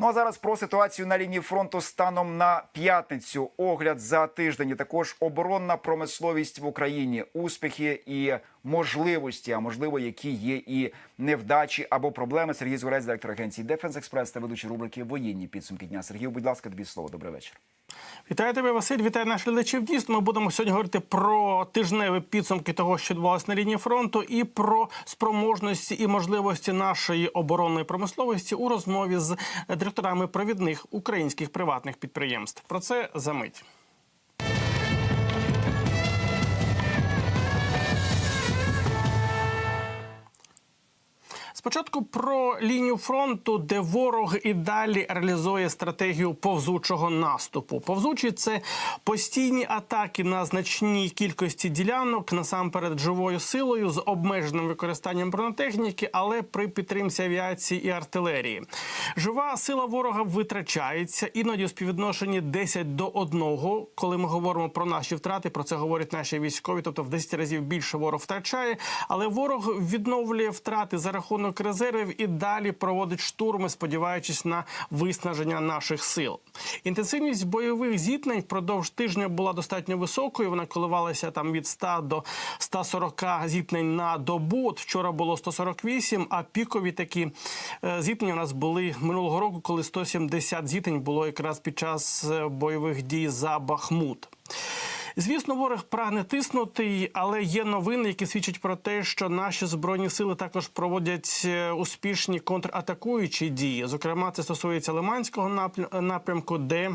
Ну а зараз про ситуацію на лінії фронту станом на п'ятницю. Огляд за тиждень. Також оборонна промисловість в Україні, успіхи і можливості, а можливо, які є і невдачі або проблеми. Сергій Зурець, директор агенції Дефенс Експрес та ведучий рубрики Воєнні підсумки дня. Сергію, будь ласка, тобі слово. Добрий вечір. Вітаю тебе, Василь. Вітаю наших глядачів. Дійсно, ми будемо сьогодні говорити про тижневі підсумки того, що відбувалося на лінії фронту, і про спроможності і можливості нашої оборонної промисловості у розмові з директорами провідних українських приватних підприємств. Про це за мить. Спочатку про лінію фронту, де ворог і далі реалізує стратегію повзучого наступу. Повзучий це постійні атаки на значній кількості ділянок, насамперед живою силою з обмеженим використанням бронетехніки, але при підтримці авіації і артилерії. Жива сила ворога витрачається іноді у співвідношенні 10 до 1, коли ми говоримо про наші втрати. Про це говорять наші військові, тобто в 10 разів більше ворог втрачає, але ворог відновлює втрати за рахунок резервів і далі проводить штурми, сподіваючись на виснаження наших сил. Інтенсивність бойових зіткнень впродовж тижня була достатньо високою. Вона коливалася там від 100 до 140 зіткнень на добу. От вчора було 148, а пікові такі е, зіткнення у нас були минулого року, коли 170 зіткнень було якраз під час е, бойових дій за Бахмут. Звісно, ворог прагне тиснути, але є новини, які свідчать про те, що наші збройні сили також проводять е, успішні контратакуючі дії. Зокрема, це стосується Лиманського напря- напрямку, де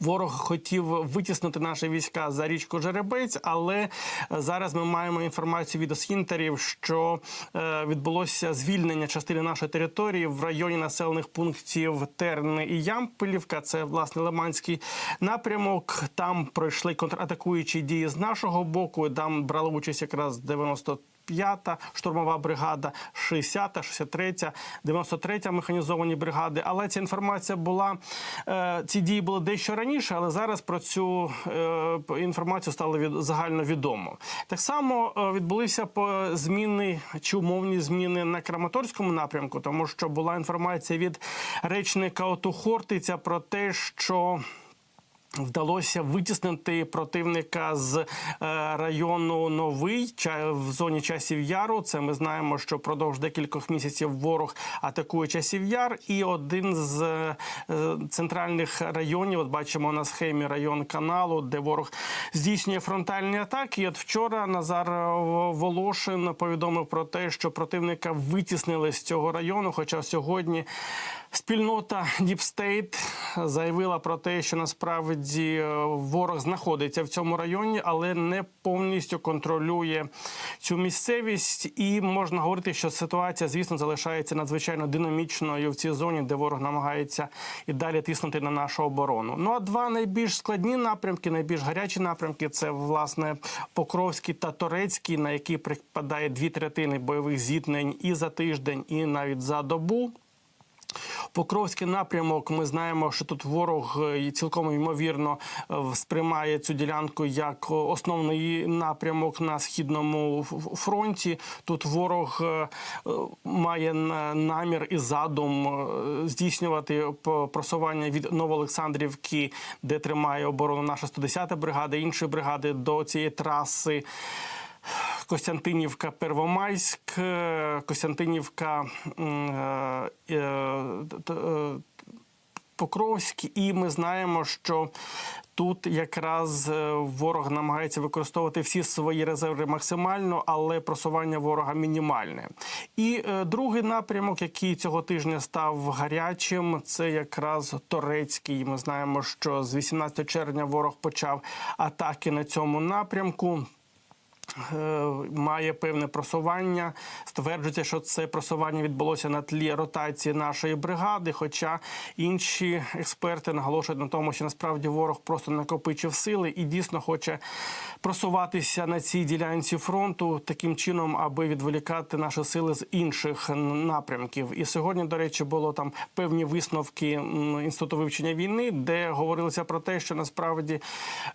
Ворог хотів витіснити наші війська за річку Жеребець, але зараз ми маємо інформацію від осінтерів, що е, відбулося звільнення частини нашої території в районі населених пунктів Терни і Ямпелівка. Це власне Лиманський напрямок. Там пройшли контратакуючі дії з нашого боку. Там брали участь якраз 90 5-та штурмова бригада, 60-та, 63-та, 93-та механізовані бригади. Але ця інформація була е, ці дії були дещо раніше, але зараз про цю е, інформацію стало від загально відомо. Так само е, відбулися зміни чи умовні зміни на Краматорському напрямку, тому що була інформація від речника ОТУ Хортиця про те, що Вдалося витіснити противника з е, району Новий в зоні часів яру. Це ми знаємо, що продовж декількох місяців ворог атакує часів яр. І один з е, центральних районів, от бачимо на схемі район каналу, де ворог здійснює фронтальні атаки. І от вчора Назар Волошин повідомив про те, що противника витіснили з цього району. Хоча сьогодні спільнота State заявила про те, що насправді е, ворог знаходиться в цьому районі, але не повністю контролює цю місцевість. І можна говорити, що ситуація, звісно, залишається надзвичайно динамічною в цій зоні, де ворог намагається і далі тиснути на нашу оборону. Ну а два найбільш складні напрямки, найбільш гарячі напрямки це власне Покровський та Торецький, на які припадає дві третини бойових зіткнень і за тиждень, і навіть за добу. Покровський напрямок. Ми знаємо, що тут ворог е, цілком ймовірно е, сприймає цю ділянку як основний напрямок на східному фронті. Тут ворог е, е, має намір і задум е, здійснювати просування від Новоолександрівки, де тримає оборону наша 110-та бригада, інші бригади до цієї траси. Костянтинівка, Первомайськ, е, Костянтинівка, е, е, Покровськ, і ми знаємо, що тут якраз ворог намагається використовувати всі свої резерви максимально, але просування ворога мінімальне. І другий напрямок, який цього тижня став гарячим, це якраз Торецький. Ми знаємо, що з 18 червня ворог почав атаки на цьому напрямку. Е, має певне просування. Стверджується, що це просування відбулося на тлі ротації нашої бригади. Хоча інші експерти наголошують на тому, що насправді ворог просто накопичив сили і дійсно хоче просуватися на цій ділянці фронту таким чином, аби відволікати наші сили з інших напрямків. І сьогодні, до речі, було там певні висновки інституту вивчення війни, де говорилося про те, що насправді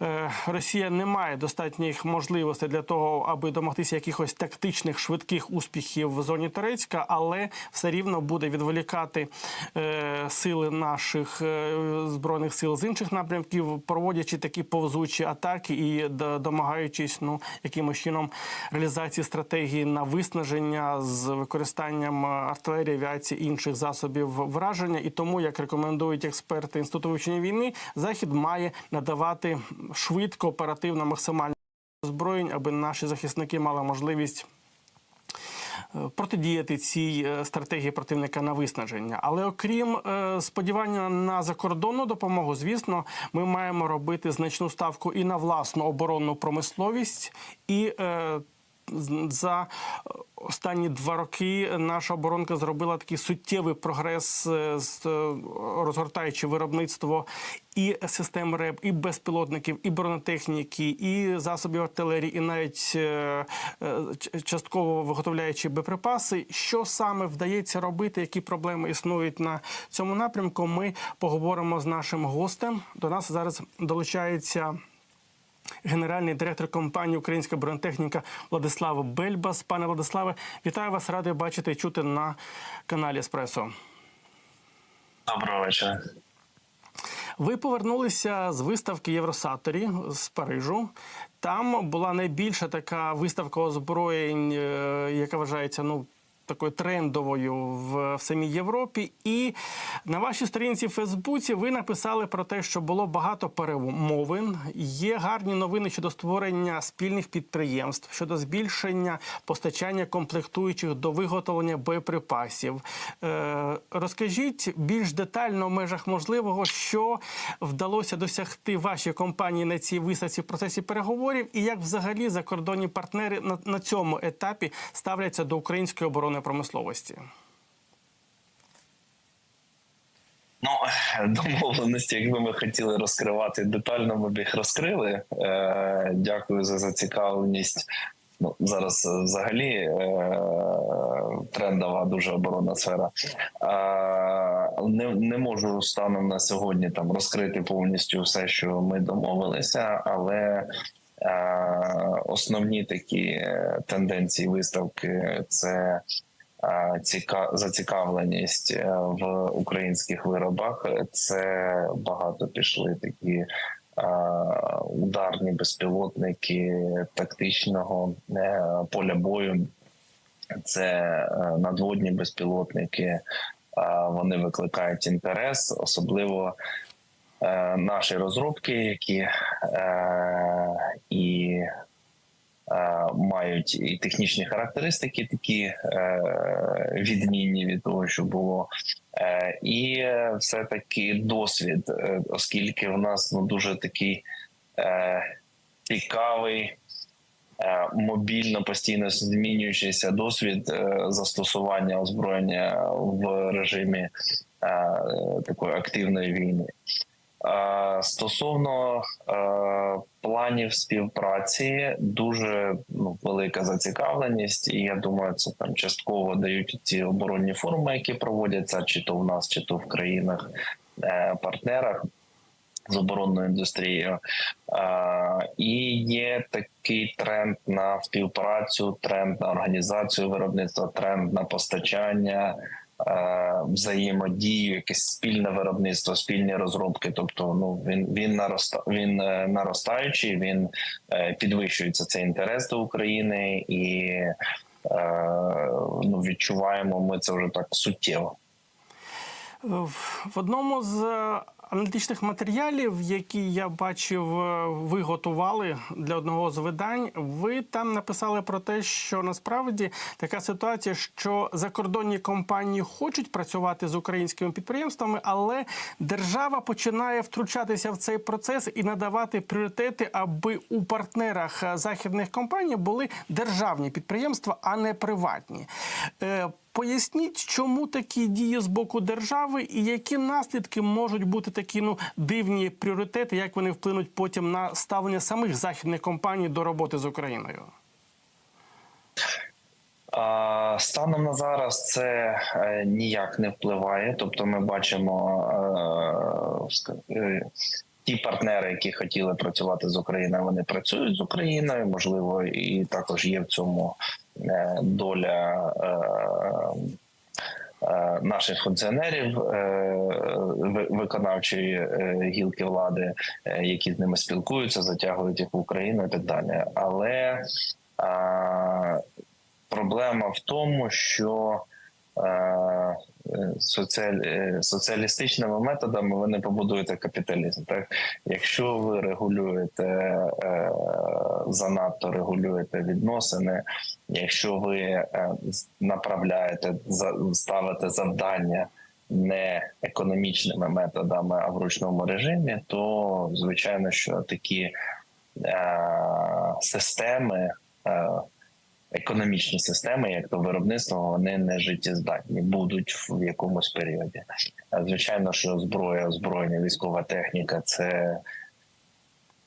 е, Росія не має достатніх можливостей для того, того, аби домогтися якихось тактичних швидких успіхів в зоні Турецька, але все рівно буде відволікати е, сили наших е, збройних сил з інших напрямків, проводячи такі повзучі атаки і домагаючись ну якимось чином реалізації стратегії на виснаження з використанням артилерії, авіації інших засобів враження. І тому, як рекомендують експерти інституту вивчення війни, захід має надавати швидко, оперативно, максимально озброєнь, аби наші захисники мали можливість. е, Протидіяти цій е, стратегії противника на виснаження, але окрім е, сподівання на закордонну допомогу, звісно, ми маємо робити значну ставку і на власну оборонну промисловість, і за останні два роки наша оборонка зробила такий суттєвий прогрес, е, е, розгортаючи виробництво і систем РЕБ, і безпілотників, і бронетехніки, і засобів артилерії, і навіть е, частково виготовляючи боєприпаси. Що саме вдається робити, які проблеми існують на цьому напрямку? Ми поговоримо з нашим гостем. До нас зараз долучається генеральний директор компанії Українська бронетехніка Владислав Бельбас. Пане Владиславе, вітаю вас, радий бачити і чути на каналі Еспресо. Доброго вечора. Ви повернулися з виставки Євросаторі з Парижу. Там була найбільша така виставка озброєнь, е, яка вважається ну. Такою трендовою в, в самій Європі, і на вашій сторінці в Фейсбуці ви написали про те, що було багато перемовин. Є гарні новини щодо створення спільних підприємств, щодо збільшення постачання комплектуючих до виготовлення боєприпасів. Е, розкажіть більш детально в межах можливого, що вдалося досягти вашій компанії на цій виставці в процесі переговорів, і як взагалі закордонні партнери на, на цьому етапі ставляться до української оборонної промисловості. Ну, домовленості, якби ми хотіли розкривати детально, ми б їх розкрили. Е, дякую за зацікавленість. Ну, зараз е, взагалі е, трендова дуже оборонна сфера. Е, не, не можу станом на сьогодні там розкрити повністю все, що ми домовилися, але е, основні такі е, тенденції виставки це зацікавленість е, в українських виробах. Це багато пішли такі е, ударні безпілотники тактичного е, поля бою. Це е, надводні безпілотники. Е, Вони викликають інтерес, особливо е, наші розробки, які е, і е, мають і технічні характеристики, такі е, відмінні від того, що було, е, і е, все таки досвід, е, оскільки в нас ну дуже такий е, цікавий. е, Мобільно постійно змінюючийся досвід е, застосування озброєння в режимі е, такої активної війни. Е, Стосовно е, планів співпраці, дуже ну, велика зацікавленість, і я думаю, це там частково дають ці оборонні форуми, які проводяться, чи то в нас, чи то в країнах е, партнерах з оборонною індустрією. Е, І є такий тренд на співпрацю, тренд на організацію виробництва, тренд на постачання. Е, Взаємодію, якесь спільне виробництво, спільні розробки. Тобто, ну він він нароста він е, наростаючий, він е, підвищується цей інтерес до України, і ну відчуваємо ми це вже так суттєво. В одному з е, аналітичних матеріалів, які я бачив, е, ви готували для одного з видань. Ви там написали про те, що насправді така ситуація, що закордонні компанії хочуть працювати з українськими підприємствами, але держава починає втручатися в цей процес і надавати пріоритети, аби у партнерах е, західних компаній були державні підприємства, а не приватні. Поясніть, чому такі дії з боку держави, і які наслідки можуть бути такі ну дивні пріоритети, як вони вплинуть потім на ставлення самих західних компаній до роботи з Україною? Станом на зараз це е, ніяк не впливає. Тобто, ми бачимо е, ті партнери, які хотіли працювати з Україною, вони працюють з Україною. Можливо, і також є в цьому е, доля. е, е, Наших функціонерів виконавчої гілки влади, які з ними спілкуються, затягують їх в Україну і так далі. Але проблема в тому, що соціаль, е, соціалістичними методами ви не побудуєте капіталізм. Так, якщо ви регулюєте е, занадто регулюєте відносини, якщо ви е, направляєте ставите завдання. Не економічними методами, а в ручному режимі, то звичайно, що такі е, системи, е, економічні системи, як то виробництво, вони не життєздатні будуть в якомусь періоді. Звичайно, що зброя, озброєння, військова техніка це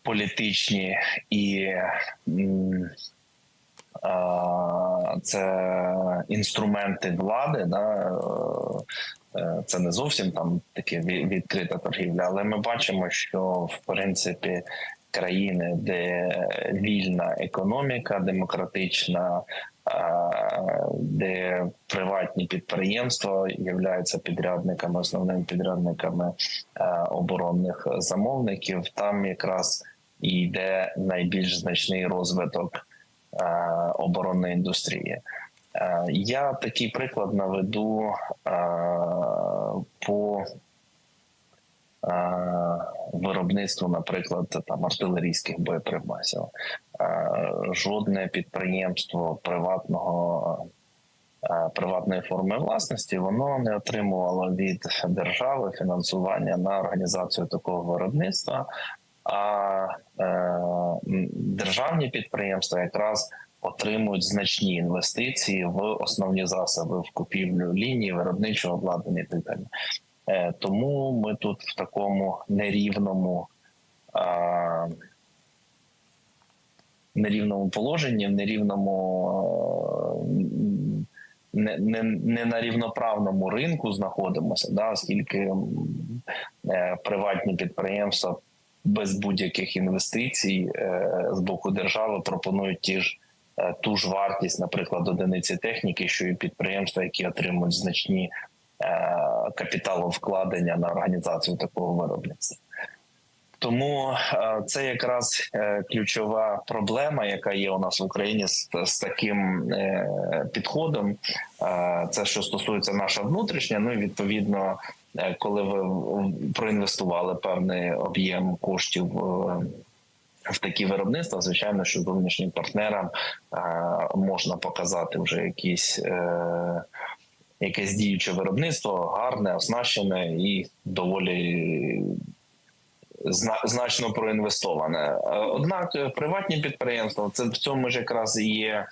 політичні і це інструменти влади. Да, е, це не зовсім там таке відкрита торгівля, але ми бачимо, що в принципі країни, де вільна економіка, демократична, де приватні підприємства являються підрядниками, основними підрядниками оборонних замовників, там якраз і йде найбільш значний розвиток оборонної індустрії. Я такий приклад наведу по виробництву, наприклад, там артилерійських боєприпасів. Е, Жодне підприємство приватного. е, Приватної форми власності воно не отримувало від держави фінансування на організацію такого виробництва. А е, державні підприємства якраз отримують значні інвестиції в основні засоби в купівлю лінії, виробничого обладнання і так далі. Е, тому ми тут в такому нерівному. Нерівному положенні, в нерівному е, не, не, не на рівноправному ринку знаходимося, да, оскільки е, приватні підприємства без будь-яких інвестицій з боку держави пропонують ті ж ту ж вартість, наприклад, одиниці техніки, що і підприємства, які отримують значні капіталовкладення на організацію такого виробництва. Тому е, це якраз е, ключова проблема, яка є у нас в Україні з, з таким е, підходом. Е, Це що стосується наша внутрішня. Ну і відповідно, е, коли ви проінвестували певний об'єм коштів. е, В такі виробництва, звичайно, що зовнішнім партнерам е, можна показати вже якісь е, якесь діюче виробництво, гарне, оснащене і доволі значно проінвестоване. Однак е, приватні підприємства це в цьому ж якраз і є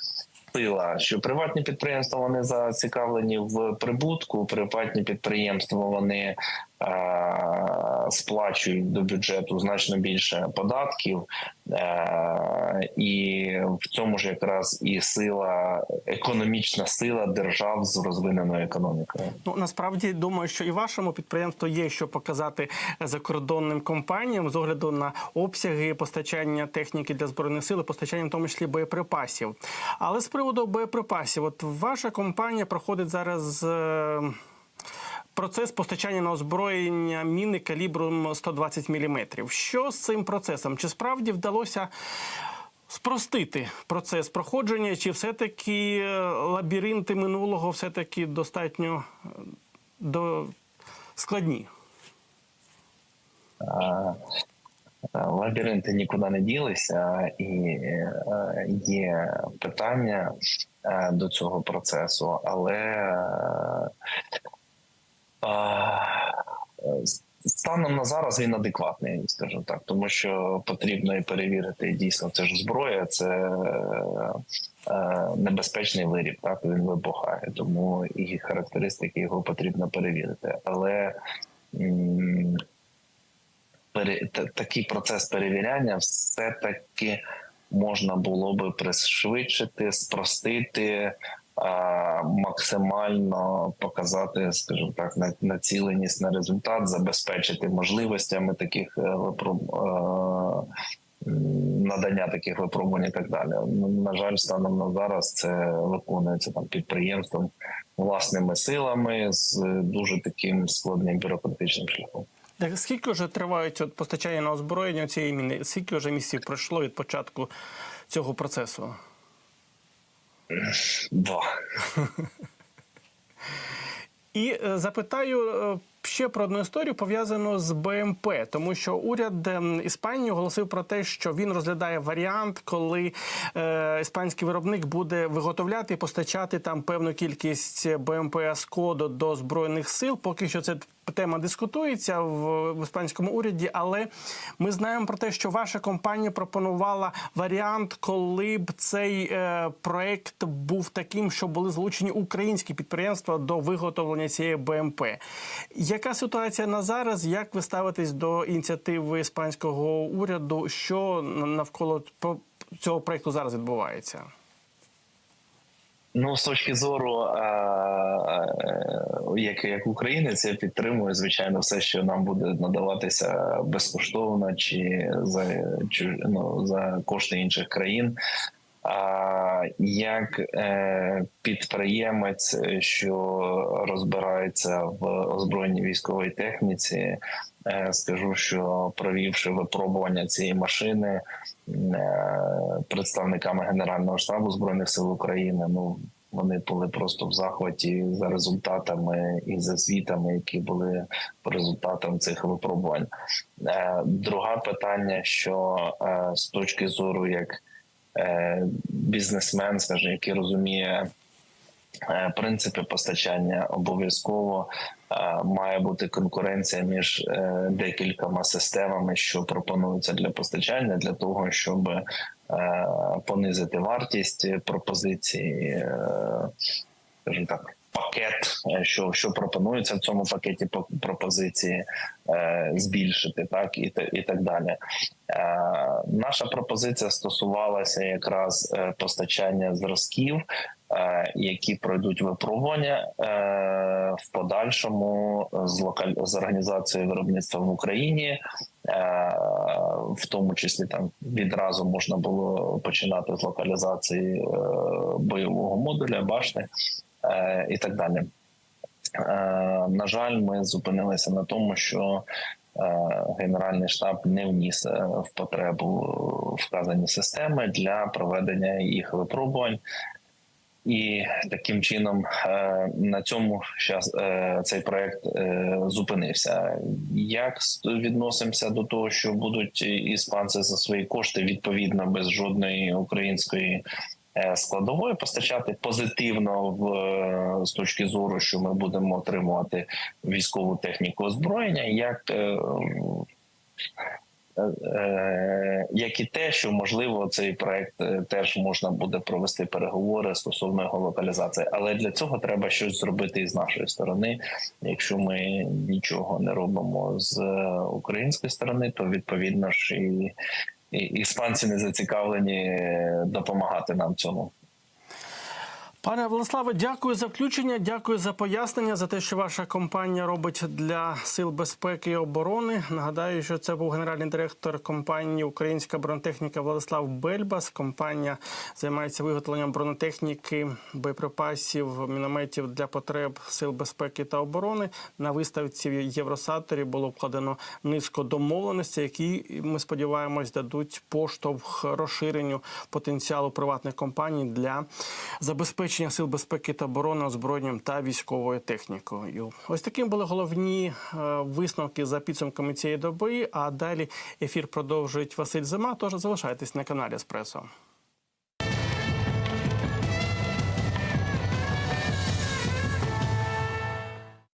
сила, що приватні підприємства вони зацікавлені в прибутку. Приватні підприємства вони сплачують до бюджету значно більше податків, е, і в цьому ж якраз і сила, економічна сила держав з розвиненою економікою. Ну насправді думаю, що і вашому підприємству є що показати закордонним компаніям з огляду на обсяги постачання техніки для збройних сил, постачання в тому числі боєприпасів. Але з приводу боєприпасів, от ваша компанія проходить зараз. Процес постачання на озброєння міни калібром 120 мм. Що з цим процесом? Чи справді вдалося спростити процес проходження, чи все-таки е, лабіринти минулого все-таки достатньо е, до... складні? Лабіринти нікуди не ділися, і е, є питання до цього процесу, але станом на зараз він адекватний, скажімо так, тому що потрібно і перевірити дійсно це ж зброя, це е, небезпечний виріб, так він вибухає, тому і характеристики його потрібно перевірити. Але пере, та- такий процес перевіряння все таки можна було би пришвидшити, спростити, максимально показати, скажімо так, націленість на результат, забезпечити можливостями таких е, випроб- е, надання таких випробувань і так далі. Ну, На жаль, станом на зараз це виконується там підприємством власними силами з дуже таким складним бюрократичним шляхом. Так скільки вже тривають от постачання на озброєння цієї міни? Скільки вже місяців пройшло від початку цього процесу? Два. І е, запитаю е, ще про одну історію пов'язану з БМП, тому що уряд ем, Іспанії оголосив про те, що він розглядає варіант, коли е, іспанський виробник буде виготовляти і постачати там певну кількість БМП Аскодо до збройних сил. Поки що це тема дискутується в, іспанському уряді, але ми знаємо про те, що ваша компанія пропонувала варіант, коли б цей е, проект був таким, що були залучені українські підприємства до виготовлення цієї БМП. Яка ситуація на зараз? Як ви ставитесь до ініціативи іспанського уряду? Що навколо цього проекту зараз відбувається? Ну, з точки зору, як, як українець, я підтримую, звичайно, все, що нам буде надаватися безкоштовно чи за, чи, ну, за кошти інших країн. А як е, підприємець, що розбирається в озброєній військовій техніці, е, скажу, що провівши випробування цієї машини е, представниками Генерального штабу збройних сил України, ну вони були просто в захваті за результатами і за звітами, які були по результатам цих випробувань. Друге питання, що з точки зору як бізнесмен, скажімо, який розуміє е, принципи постачання, обов'язково е, має бути конкуренція між е, декількома системами, що пропонуються для постачання, для того, щоб е, понизити вартість пропозиції, е, скажімо так. Пакет, е, що, що пропонується в цьому пакеті пропозиції, е, збільшити, так і, і так далі. Е, наша пропозиція стосувалася якраз е, постачання зразків, е, які пройдуть випробування е, в подальшому з локаль... з організацією виробництва в Україні, е, в тому числі там відразу можна було починати з локалізації бойового модуля, башти е, і так далі. Е, на жаль, ми зупинилися на тому, що е, Генеральний штаб не вніс е, в потребу вказані системи для проведення їх випробувань. І таким чином е, на цьому щас, е, цей проект е, зупинився. Як відносимося до того, що будуть іспанці за свої кошти відповідно без жодної української е, складової постачати позитивно в е, з точки зору, що ми будемо отримувати військову техніку озброєння, як е, Е, як і те, що можливо цей проект е, теж можна буде провести переговори стосовно його локалізації, але для цього треба щось зробити і з нашої сторони. Якщо ми нічого не робимо з е, української сторони, то відповідно ж і іспанці не зацікавлені е, допомагати нам цьому. Пане Владиславе, дякую за включення. Дякую за пояснення за те, що ваша компанія робить для сил безпеки і оборони. Нагадаю, що це був генеральний директор компанії Українська бронетехніка Владислав Бельбас. Компанія займається виготовленням бронетехніки, боєприпасів, мінометів для потреб сил безпеки та оборони. На виставці в Євросаторі було вкладено низку домовленостей, які ми сподіваємось дадуть поштовх розширенню потенціалу приватних компаній для забезпечення сил безпеки та оборони озброєнням та військовою технікою. Ось таким були головні е, висновки за підсумками цієї доби. А далі ефір продовжують Василь Зима. Тож залишайтесь на каналі Еспресо.